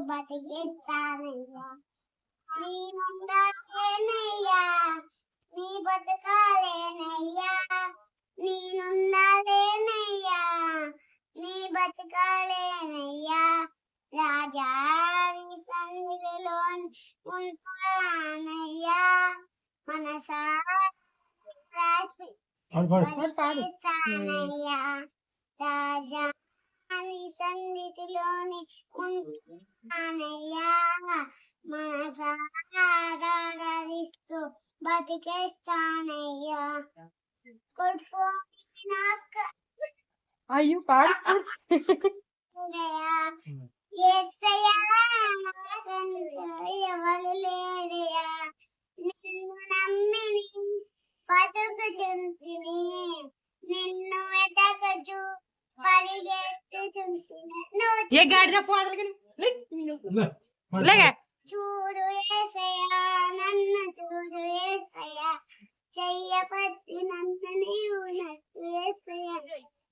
బతికిస్తానయ్యా. నీ ముందలేనయ్యా నీ బతకాలేనయ్యా. నేనుండాలేనయ్యా. నీ బతకాలేనయ్యా. ఉంటానయ్యా మనసా రాజా నీ సన్నిధిలోని ఉంటానయ్యా మనసారాధిస్తూ బతికేస్తానయ్యా. అయ్యో పాడు పరిగెత్తుచుంటిని నువ్వు ఏ గాడిద పోదలకి లేగా చూడు ఏసయ్యా నన్ను చూడు ఏసయ్యా చెయ్యపట్టి నన్ను నీవు నట్టు ఏసయ్యా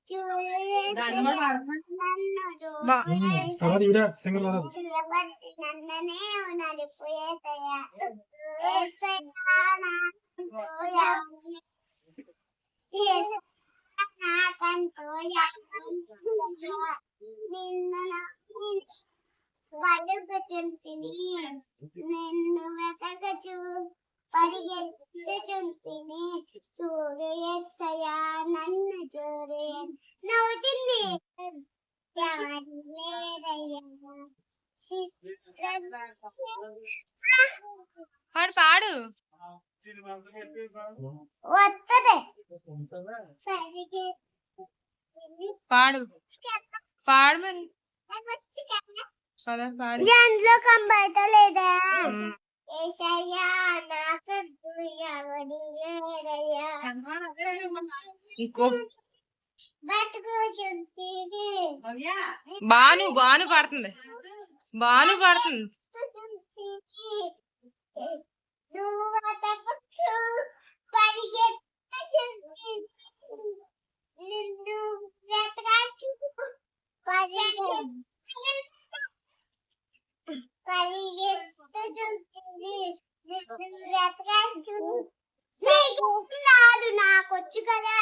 చూడు ఏసయ్యా నన్ను చూడు బా- ఏసయ్యా. చెయ్యపట్టి నన్ను నీవు నడుపు ఏసయ్యా ఏసయ్యా నాకంటూ నిన్ను బతుకుచుంటిని నిన్ను వెతకచు పరిగెత్తుచుంటిని చూడు నన్ను చూడు. పాడు సరిగే పాడు. పాడు మరి. దాంట్లో కంబైత లేదా? బాను బాను పడుతుంది. బాను పడుతుంది నువ్వు బతకచ్చు పరిగెత్తుచుంటిని నిన్ను వెతకచ్చు పరిగెత్తుచుంటిని నిన్ను వెతకచ్చు నీకు రాదు నాకొచ్చు కదా